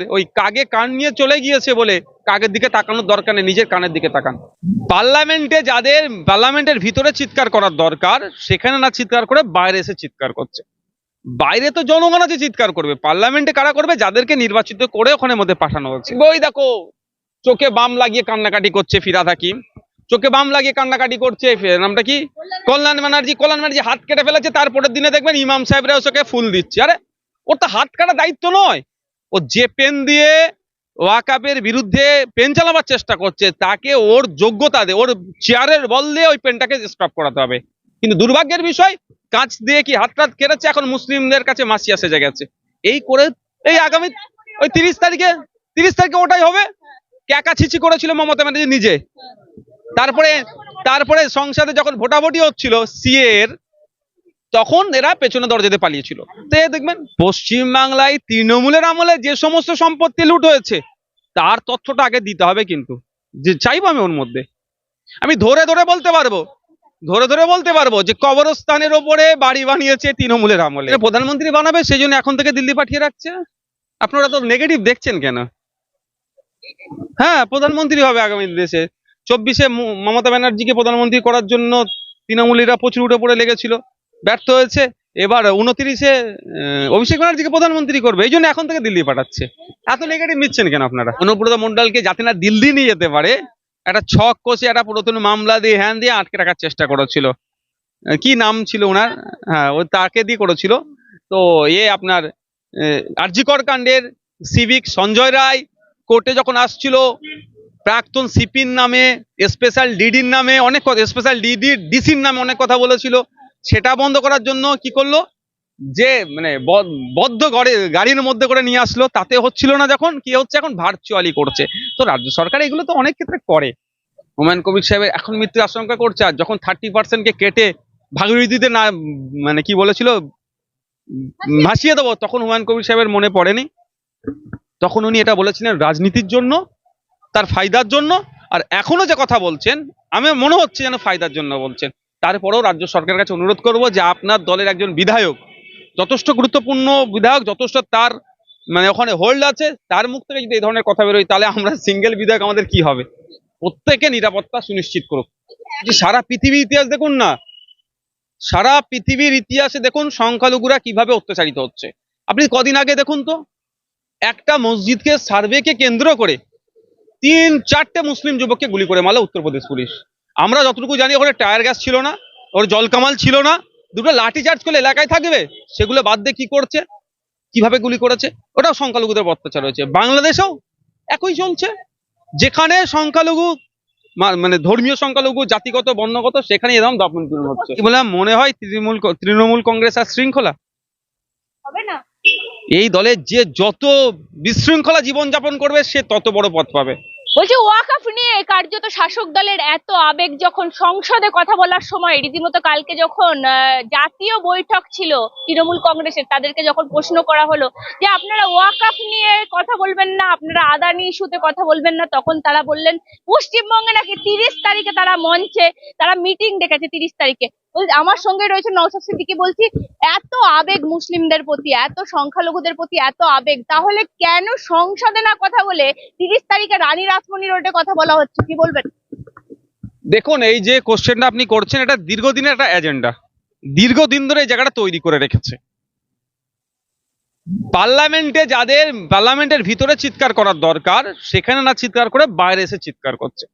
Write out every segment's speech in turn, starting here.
ওই কাগে কান নিয়ে চলে গিয়েছে বলে কাগের দিকে তাকানোর দরকার নেই, নিজের কানের দিকে তাকান। পার্লামেন্টে যাদের, পার্লামেন্টের ভিতরে চিৎকার করার দরকার, সেখানে না চিৎকার করে বাইরে এসে চিৎকার করছে। বাইরে তো জনগণ আছে চিৎকার করবে। পার্লামেন্টে কারা করবে? যাদেরকে নির্বাচিত করে ওখানে মধ্যে পাঠানো হচ্ছে। বই দেখো, চোখে বাম লাগিয়ে কান্নাকাটি করছে ফিরা হাকিম। চোখে বাম লাগিয়ে কান্নাকাটি করছে নামটা কি? কল্যাণ ব্যানার্জি কল্যাণ ব্যানার্জি হাত কেটে ফেলেছে, তারপরের দিনে দেখবেন ইমাম সাহেবরা ওকে ফুল দিচ্ছে। আরে, ওর তো হাত কাটা দায়িত্ব নয়। ও যে পেন দিয়ে ওয়াকাপের বিরুদ্ধে পেন চালাবার চেষ্টা করছে, তাকে ওর যোগ্যতা দিয়ে ওর চেয়ারের বল দিয়ে ওই পেনটাকে স্টপ করাতে হবে। কিন্তু দুর্ভাগ্যের বিষয়, কাঁচ দিয়ে কি হাত টাত কেটেছে এখন মুসলিমদের কাছে মাসিয়া সেজে গেছে এই করে, এই আগামী ওই তিরিশ তারিখে তিরিশ তারিখে ওটাই হবে? ক্যাকা ছিচি করেছিল মমতা ব্যানার্জি নিজে। তারপরে তারপরে সংসদে যখন ভোটাভুটি হচ্ছিল, সিএ এর তখন এরা পেছনে দরজাতে পালিয়েছিল। তো এ দেখবেন পশ্চিমবাংলায় তৃণমূলের আমলে যে সমস্ত সম্পত্তি লুট হয়েছে, তার তথ্যটা আগে দিতে হবে কিন্তু। যে চাইব আমি ওর মধ্যে। আমি ধরে ধরে বলতে পারব, ধরে ধরে বলতে পারব যে কবরস্থানের ওপরে বাড়ি বানিয়েছে তৃণমূলের আমলে। প্রধানমন্ত্রী বানাবে, সেই জন্য এখন থেকে দিল্লি পাঠিয়ে রাখছে? আপনারা তো নেগেটিভ দেখছেন কেন? হ্যাঁ প্রধানমন্ত্রী হবে আগামী দেশে। চব্বিশে মমতা ব্যানার্জিকে প্রধানমন্ত্রী করার জন্য তৃণমূলীরা প্রচুর উঠে পড়ে লেগেছিল। ব্যর্থ হয়েছে। এবার উনত্রিশে অভিষেক ব্যানার্জিকে প্রধানমন্ত্রী করবে, এই জন্য এখন থেকে দিল্লি পাঠাচ্ছে। এত নেগেটিভ নিচ্ছেন কেন আপনারা? অনুব্রত মন্ডলকে যাতে না দিল্লি নিয়ে যেতে পারে, একটা ছক কষে, একটা পুরাতন মামলা দিয়ে হ্যান দিয়ে আটকে রাখার চেষ্টা করেছিল। কি নাম ছিল ওনার? হ্যাঁ ও তাকে দিয়ে করেছিল। তো এ আপনার আরজিকর কাণ্ডের সিভিক সঞ্জয় রায় কোর্টে যখন আসছিল, প্রাক্তন সিপির নামে, স্পেশাল ডিডির নামে অনেক কথা, স্পেশাল ডিডি, ডিসির নামে অনেক কথা বলেছিল। সেটা বন্ধ করার জন্য কি করল? যে মানে বদ্ধ গড়ে গাড়ির মধ্যে করে নিয়ে আসলো, তাতে হচ্ছিল না যখন, কি হচ্ছে এখন? ভার্চুয়ালি করছে। তো রাজ্য সরকার এগুলো তো অনেক ক্ষেত্রে করে। হুমায়ুন কবির সাহেবের এখন মৃত্যুর আশঙ্কা করছে, আর যখন থার্টি পার্সেন্টকে কেটে ভাগীরথীতে না মানে কি বলেছিল? ভাসিয়ে দেবো, তখন হুমায়ুন কবির সাহেবের মনে পড়েনি। তখন উনি এটা বলেছিলেন রাজনীতির জন্য, তার ফায়দার জন্য, আর এখনও যে কথা বলছেন, আমি মনে হচ্ছে যেন ফায়দার জন্য বলছেন। তারপরেও রাজ্য সরকারের কাছে অনুরোধ করব যে আপনার দলের একজন বিধায়ক, যথেষ্ট গুরুত্বপূর্ণ বিধায়ক, যথেষ্ট তার মানে ওখানে হোল্ড আছে, তার মুখ থেকে যদি এই ধরনের কথা বেরোয়, তাহলে আমরা সিঙ্গেল বিধায়ক আমাদের কি হবে? প্রত্যেকে নিরাপত্তা সুনিশ্চিত করুক। যে সারা পৃথিবীর ইতিহাস দেখুন না, সারা পৃথিবীর ইতিহাসে দেখুন সংখ্যালঘুরা কীভাবে অত্যাচারিত হচ্ছে। আপনি কদিন আগে দেখুন তো, একটা মসজিদকে সার্ভেকে কেন্দ্র করে তিন চারটে মুসলিম যুবককে গুলি করে মারলো উত্তরপ্রদেশ পুলিশ। আমরা যতটুকু জানি ওখানে টায়ার গ্যাস ছিল না ওর জলকামাল ছিল না দুটো লাঠি চার্জ করলে এলাকায় থাকবে সেগুলো বাদ দিয়ে কি করছে কীভাবে গুলি করেছে ওটাও সংখ্যালঘুদের অত্যাচার হয়েছে বাংলাদেশেও একই চলছে। যেখানে সংখ্যালঘু মানে ধর্মীয় সংখ্যালঘু জাতিগত বর্ণগত সেখানে এরকম দমন পীড়ন হচ্ছে। বলে মনে হয় তৃণমূল তৃণমূল কংগ্রেস আর শৃঙ্খলা? হবে না। এই দলের যে যত বিশৃঙ্খলা জীবনযাপন করবে সে তত বড় পথ পাবে। বলছি, ওয়াকাফ নিয়ে কার্যত শাসক দলের এত আবেগ যখন সংসদে কথা বলার সময়, রীতিমতো কালকে যখন জাতীয় বৈঠক ছিল তৃণমূল কংগ্রেসের, তাদেরকে যখন প্রশ্ন করা হলো যে, আপনারা ওয়াকাফ নিয়ে কথা বলবেন না, আপনারা আদানি ইস্যুতে কথা বলবেন না, তখন তারা বললেন, পশ্চিমবঙ্গে নাকি তিরিশ তারিখে তারা মঞ্চে, তারা মিটিং ডেকেছে তিরিশ তারিখে। আমার সঙ্গে রয়েছে নৌসাদ সিদ্দিকি বলছি, এত আবেগ মুসলিমদের প্রতি, এত সংখ্যালঘুদের প্রতি এত আবেগ, তাহলে কেন সংসদে না কথা বলে তিরিশ তারিখে রানী রাসমণি রোডে কথা বলা হচ্ছে, কি বলবেন? দেখুন, এই যে কোশ্চেনটা আপনি করছেন, এটা দীর্ঘদিনের একটা এজেন্ডা দীর্ঘদিন ধরে এই জায়গাটা তৈরি করে রেখেছে। পার্লামেন্টে যাদের, পার্লামেন্টের ভিতরে চিৎকার করার দরকার, সেখানে না চিৎকার করে বাইরে এসে চিৎকার করছে।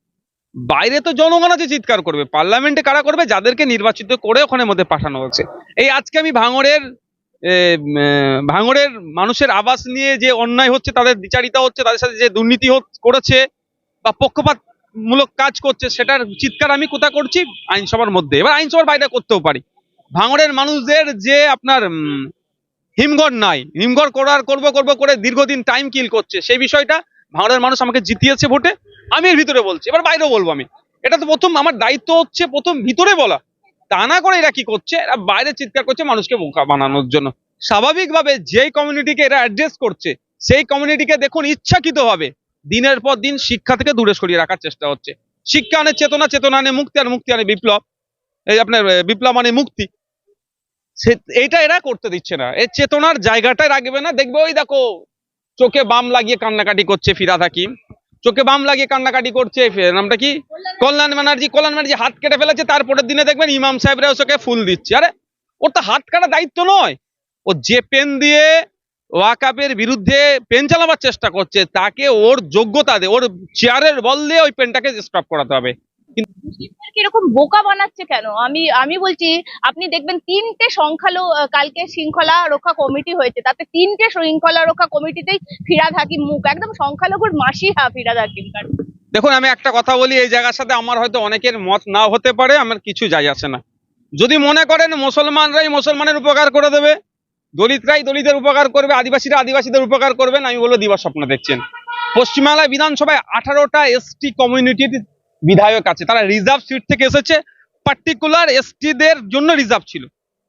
বাইরে তো জনগণ আছে চিৎকার করবে। পার্লামেন্টে কারা করবে? যাদেরকে নির্বাচিত করে ওখানে মধ্যে পাঠানো হচ্ছে। এই আজকে আমি উম, ভাঙড়ের মানুষের আবাস নিয়ে যে অন্যায় হচ্ছে তাদের বিচারিতা হচ্ছে তাদের সাথে যে দুর্নীতি করেছে বা পক্ষপাত মূলক কাজ করছে সেটার চিৎকার আমি কোথা করছি? আইনসভার মধ্যে। এবার আইনসভার বাইরে করতেও পারি। ভাঙড়ের মানুষদের যে আপনার হিমঘর নাই হিমঘর করার করব করব করে দীর্ঘদিন টাইম কিল করছে সেই বিষয়টা ভাঙড়ের মানুষ আমাকে জিতিয়েছে ভোটে, আমি এর ভিতরে বলছি, এবার বাইরেও বলব আমি। এটা তো প্রথম, আমার দায়িত্ব হচ্ছে প্রথম ভিতরে বলা। তা না করে এরা কি করছে? এরা বাইরে চিৎকার করছে মানুষকে বোকা বানানোর জন্য। স্বাভাবিকভাবে যেই কমিউনিটিকে এরা অ্যাড্রেস করছে, সেই কমিউনিটিকে দেখুন ইচ্ছাকৃতভাবে দিনের পর দিন শিক্ষা থেকে দূরে সরিয়ে রাখার চেষ্টা হচ্ছে। শিক্ষা আনে চেতনা চেতনা আনে মুক্তি, আর মুক্তি আনে বিপ্লব। এই আপনার বিপ্লব মানে মুক্তি। সে, এইটা এরা করতে দিচ্ছে না। এই চেতনার জায়গাটায় রাখবে না, দেখবে ওই দেখো চোখে বাম লাগিয়ে কান্নাকাটি করছে ফিরাদ হাকিম চোখে বাম লাগিয়ে কান্নাকাটি করছে নামটা কি? কল্যাণ ব্যানার্জি কল্যাণ ব্যানার্জি হাত কেটে ফেলেছে, তারপরের দিনে দেখবেন ইমাম সাহেবরা ওকে ফুল দিচ্ছে। আরে, ওর তো হাত কাটা দায়িত্ব নয়। ও যে পেন দিয়ে ওয়াকাপের বিরুদ্ধে পেন চালাবার চেষ্টা করছে, তাকে ওর যোগ্যতা দিয়ে ওর চেয়ারের বল দিয়ে ওই পেনটাকে স্টপ করাতে হবে। মুসলিমদেরকে এরকম বোকা বানাচ্ছে কেন? আমি আমি বলছি আপনি দেখবেন তিনটে সংখ্যালঘু আহ, কালকে শৃঙ্খলা রক্ষা কমিটি হয়েছে। তাতে তিনটে শৃঙ্খলা রক্ষা কমিটিতেই ফিরাদ হাকিম মুখ। একদম সংখ্যালঘুর মাসি হা ফিরাদ হাকিম দেখুন আমি একটা কথা বলি এই জায়গার সাথে আমার হয়তো অনেকের মত নাও হতে পারে আমার কিছু যায় আসে না। যদি মনে করেন মুসলমানরাই মুসলমানের উপকার করে দেবে দলিতরাই দলিতের উপকার করবে আদিবাসীরা আদিবাসীদের উপকার করবেন আমি বলব দিবা স্বপ্ন দেখছেন। পশ্চিমবাংলায় বিধানসভায় আঠারোটা এসটি কমিউনিটির বিধায়ক আছে, তারা রিজার্ভ সিট থেকে এসেছে পার্টিকুলার এসটিদের জন্য রিজার্ভ ছিল।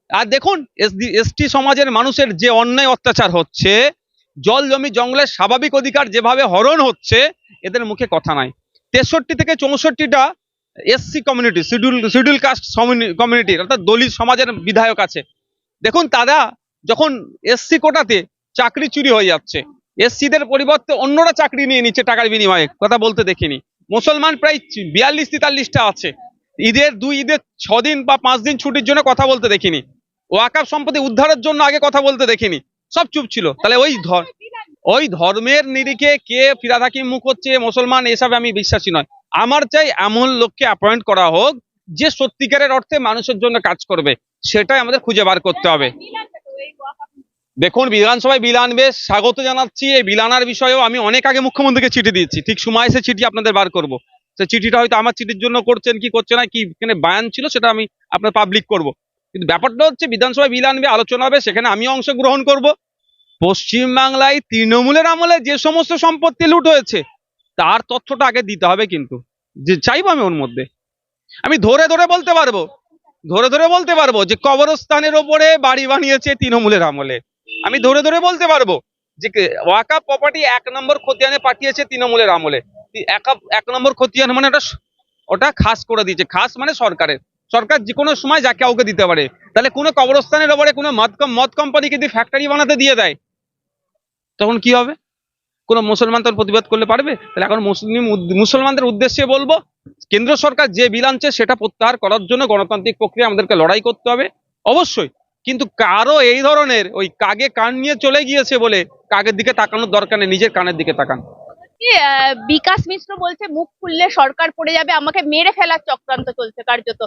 আর দেখুন এসটি সমাজের মানুষের যে অন্যায় অত্যাচার হচ্ছে, জল জমি জঙ্গলের স্বাভাবিক অধিকার যেভাবে হরণ হচ্ছে, এদের মুখে কথা নাই। তেষট্টি থেকে চৌষট্টিটা SC community schedule schedule caste কমিউনিটির অর্থাৎ দলিত সমাজের বিধায়ক আছে। দেখুন, তারা যখন এসসি কোটাতে চাকরি চুরি হয়ে যাচ্ছে এসসিদের পরিবর্তে অন্যরা চাকরি নিয়ে নিচ্ছে টাকার বিনিময়ে, কথা বলতে দেখিনি। মুসলমান প্রায় বিয়াল্লিশ তেতাল্লিশটা আছে। ঈদের দুই, ঈদের ছদিন বা পাঁচ দিন ছুটির জন্য কথা বলতে দেখিনি। ওয়াকাপ সম্পত্তি উদ্ধারের জন্য আগে কথা বলতে দেখিনি। সব চুপ ছিল। তাহলে ওই ধর ওই ধর্মের নিরিখে কে ফিরাদ মুখ হচ্ছে মুসলমান, এসবে আমি বিশ্বাসী নয়। আমার চাই এমন লোককে অ্যাপয়েন্ট করা হোক, যে সত্যিকারের অর্থে মানুষের জন্য কাজ করবে। সেটাই আমাদের খুঁজে বার করতে হবে। দেখুন, বিধানসভায় বিল আনবে স্বাগত জানাচ্ছি। এই বিল আনার বিষয়েও আমি অনেক আগে মুখ্যমন্ত্রীকে চিঠি দিয়েছি। ঠিক সময় এসে চিঠি আপনাদের বার করব। সে চিঠিটা হয়তো আমার চিঠির জন্য করছেন কি করছে না, কি এখানে বায়ান ছিল সেটা আমি আপনার পাবলিক করব। কিন্তু ব্যাপারটা হচ্ছে, বিধানসভায় বিল আনবে আলোচনা হবে, সেখানে আমি অংশগ্রহণ করব। পশ্চিমবাংলায় তৃণমূলের আমলে যে সমস্ত সম্পত্তি লুট হয়েছে, তার তথ্যটা আগে দিতে হবে কিন্তু। যে চাইব আমি ওর মধ্যে। আমি ধরে ধরে বলতে পারব। ধরে ধরে বলতে পারব যে কবরস্থানের ওপরে বাড়ি বানিয়েছে তৃণমূলের আমলে। আমি ধরে ধরে বলতে পারব যে ওয়াকা প্রপার্টি এক নম্বর খতিয়ানে পাঠিয়েছে তৃণমূলের আমলে। এক নম্বর খতিয়ান মানে ওটা ওটা খাস করে দিয়েছে। খাস মানে সরকারের। সরকার যে কোনো সময় যা কাউকে দিতে পারে। তাহলে কোনো কবরস্থানের ওপরে কোনো মদ মদ কোম্পানিকে যদি ফ্যাক্টরি বানাতে দিয়ে দেয়। তখন কি হবে? কোনো মুসলমান তার প্রতিবাদ করলে পারবে? তাহলে এখন মুসলিম মুসলমানদের উদ্দেশ্যে বলব, কেন্দ্র সরকার যে বিল আনছে সেটা প্রত্যাহার করার জন্য গণতান্ত্রিক প্রক্রিয়া আমাদেরকে লড়াই করতে হবে। অবশ্যই কিন্তু কারও এই ধরনের ওই কাগে কান নিয়ে চলে গিয়েছে বলে কাগের দিকে তাকানোর দরকার নেই নিজের কানের দিকে তাকান বিকাশ মিশ্র বলছে মুখ খুললে সরকার পড়ে যাবে আমাকে মেরে ফেলার চক্রান্ত চলছে কার্যত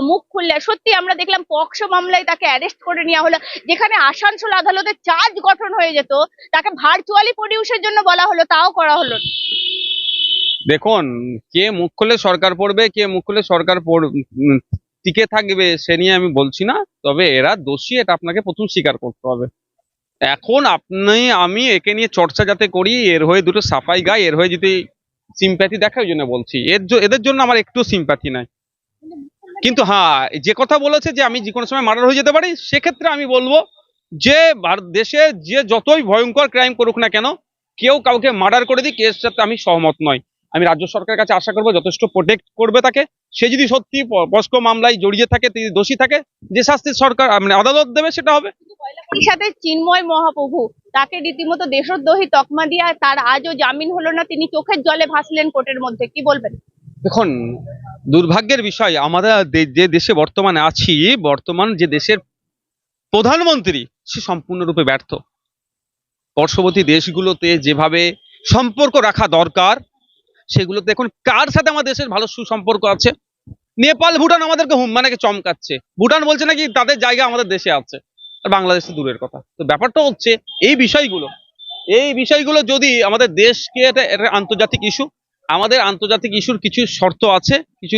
মুখ খুললে সত্যি আমরা দেখলাম পক্সো মামলায় তাকে অ্যারেস্ট করে নেওয়া হলো যেখানে আসানসোল আদালতে চার্জ গঠন হয়ে যেত তাকে ভার্চুয়ালি প্রডিউসের জন্য বলা হলো তাও করা হলো। দেখুন কে মুখ খুলে সরকার পড়বে কে মুখ খুলে সরকার টিকে থাকবে সে নিয়ে আমি বলছি না, তবে এরা দোষী, এটা আপনাকে প্রথম স্বীকার করতে হবে। এখন আপনি, আমি একে নিয়ে চর্চা যাতে করি, এর হয়ে দুটো সাফাই গাই এর হয়ে যদি সিম্প্যাথি দেখা ওই জন্য বলছি। এর এদের জন্য আমার একটু সিম্প্যাথি নাই। কিন্তু হ্যাঁ যে কথা বলেছে যে আমি যে কোনো সময় মার্ডার হয়ে যেতে পারি, সেক্ষেত্রে আমি বলব যে ভারত দেশে যে যতই ভয়ঙ্কর ক্রাইম করুক না কেন, কেউ কাউকে মার্ডার করে দিক, এর সাথে আমি সহমত নয় আমি রাজ্য সরকারের কাছে আশা করব, যথেষ্ট প্রোটেক্ট করবে তাকে। সে যদি সত্যি পস্কো মামলায় জড়িয়ে থাকে তিনি দোষী থাকে যে শাস্তি সরকার মানে আদালত দেবে সেটা হবে। সাথে চিন্ময় মহাপ্রভু তাকে রীতিমতো দেশদ্রোহী তকমা দিয়া তার আজও জামিন হলো না তিনি চোখের জলে ভাসলেন কোর্টের মধ্যে কি বলবেন? দেখুন দুর্ভাগ্যের বিষয় আমরা যে দেশে বর্তমানে আছি বর্তমান যে দেশের প্রধানমন্ত্রী সে সম্পূর্ণরূপে ব্যর্থ। পার্শ্ববর্তী দেশগুলোতে যেভাবে সম্পর্ক রাখা দরকার সেগুলোতে এখন কার সাথে আমাদের দেশের ভালো সুসম্পর্ক আছে? নেপাল, ভুটান আমাদেরকে মানে চমকাচ্ছে। ভুটান বলছে নাকি তাদের জায়গা আমাদের দেশে আছে, আর বাংলাদেশ দূরের কথা। তো ব্যাপারটা হচ্ছে, এই বিষয়গুলো এই বিষয়গুলো যদি আমাদের দেশকে এটা এটা আন্তর্জাতিক ইস্যু, আমাদের আন্তর্জাতিক ইস্যুর কিছু শর্ত আছে, কিছু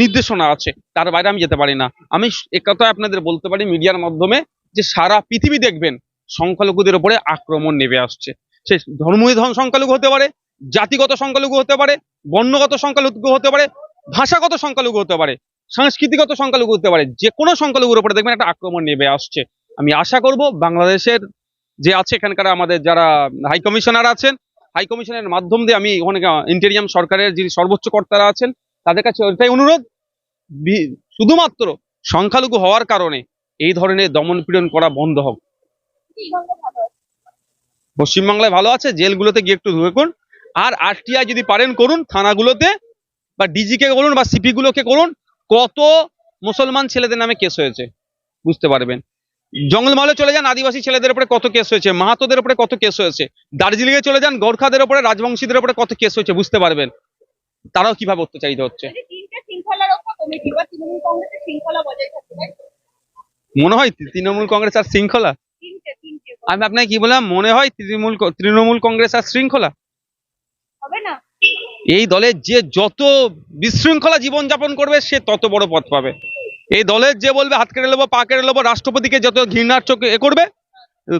নির্দেশনা আছে, তার বাইরে আমি যেতে পারি না। আমি একথা আপনাদের বলতে পারি মিডিয়ার মাধ্যমে, যে সারা পৃথিবী দেখবেন, সংখ্যালঘুদের উপরে আক্রমণ নেমে আসছে। সে ধর্মীয় ধর্ম সংখ্যালঘু হতে পারে জাতিগত সংখ্যালঘু হতে পারে বর্ণগত সংখ্যালঘু হতে পারে ভাষাগত সংখ্যালঘু হতে পারে সাংস্কৃতিগত সংখ্যালঘু হতে পারে যে কোনো সংখ্যালঘুর উপরে দেখবেন একটা আক্রমণ নেমে আসছে। আমি আশা করব বাংলাদেশের যে আছে এখানকার আমাদের যারা হাই কমিশনার আছেন হাই কমিশনের মাধ্যম দিয়ে আমি ওখানে ইন্টেরিয়াম সরকারের যিনি সর্বোচ্চ কর্তারা আছেন তাদের কাছে ওইটাই অনুরোধ। শুধুমাত্র সংখ্যালঘু হওয়ার কারণে এই ধরনের দমন পীড়ন করা বন্ধ হোক পশ্চিমবাংলায় ভালো আছে জেলগুলোতে গিয়ে একটু দেখুন। আর আরটিআই যদি পারেন করুন থানাগুলোতে বা ডিজিকে করুন বা সিপি গুলোকে করুন কত মুসলমান ছেলেদের নামে কেস হয়েছে বুঝতে পারবেন। জঙ্গলমহলে চলে যান আদিবাসী ছেলেদের উপরে কত কেস হয়েছে মাহাতোদের উপরে কত কেস হয়েছে দার্জিলিং এ চলে যান গোর্খাদের উপরে রাজবংশীদের উপরে কত কেস হয়েছে বুঝতে পারবেন। তারাও কীভাবে অত্যাচারিত হচ্ছে? মনে হয় তৃণমূল কংগ্রেস আর শৃঙ্খলা? আমি আপনাকে কি বললাম মনে হয় তৃণমূল তৃণমূল কংগ্রেস আর শৃঙ্খলা? এই দলের যে যত বিশৃঙ্খলা জীবনযাপন করবে সে তত বড় পদ পাবে। এই দলের যে বলবে হাত কেটে নেব পা কেটে নেব রাষ্ট্রপতিকে যত ঘৃণার চোখে এ করবে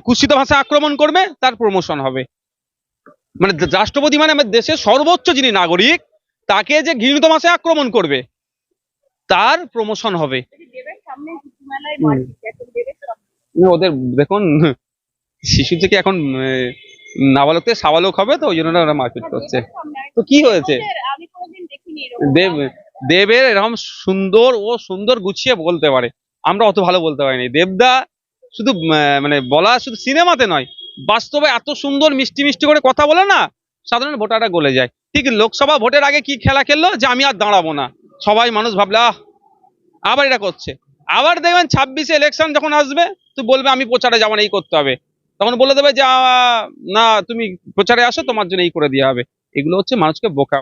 কুৎসিত ভাষায় আক্রমণ করবে তার প্রমোশন হবে। মানে রাষ্ট্রপতি মানে আমাদের দেশের সর্বোচ্চ যিনি নাগরিক তাকে যে ঘৃণিত ভাষায় আক্রমণ করবে তার প্রমোশন হবে। ওদের দেখুন শিশু থেকে এখন আহ, নাবালক থেকে সাবালক হবে তো ওই জন্য ওরা মারপিট করছে। তো কি হয়েছে? দেব দেবের এরকম সুন্দর ও সুন্দর গুছিয়ে বলতে পারে। আমরা অত ভালো বলতে পারিনি। দেবদা শুধু মানে বলা শুধু সিনেমাতে নয় বাস্তবে এত সুন্দর মিষ্টি মিষ্টি করে কথা বলে না সাধারণ ভোটাররা গলে যায়। ঠিক লোকসভা ভোটের আগে কি খেলা খেললো? যে আমি আর দাঁড়াবো না। সবাই মানুষ ভাবলে আবার এটা করছে। আবার দেখবেন ছাব্বিশে ইলেকশন যখন আসবে তো বলবে আমি প্রচারে যাব না এই করতে হবে। তখন বলে দেবে যে না, তুমি প্রচারে আসো, তোমার জন্য এই করে দেওয়া হবে। এগুলো হচ্ছে মানুষকে বোকা